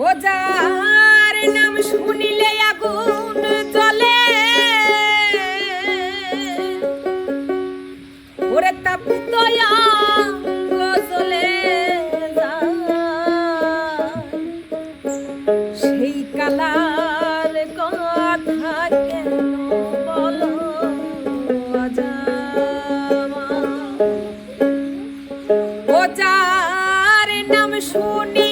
ও নাম শুনিলে আগুন জলে ওরে তাপ দয়া চলে সেই কালার কথা কেন বল নাম শুনি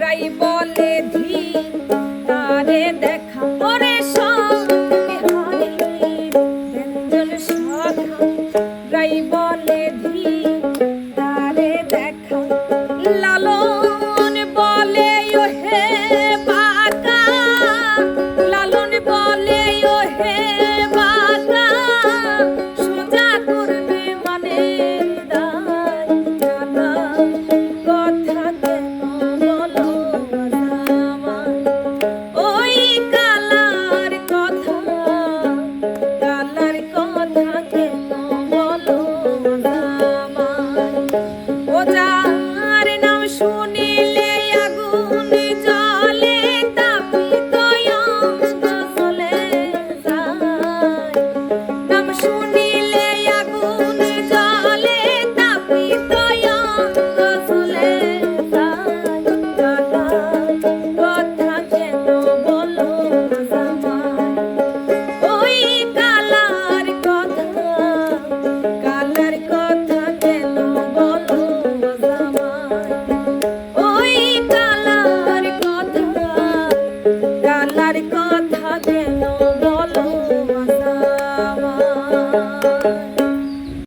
রাই বলে ধী তারে দেখা। ওরে সঙ্গে ব্যঞ্জন শাখা রাই বলে ধী তারে দেখা। লালন Okay.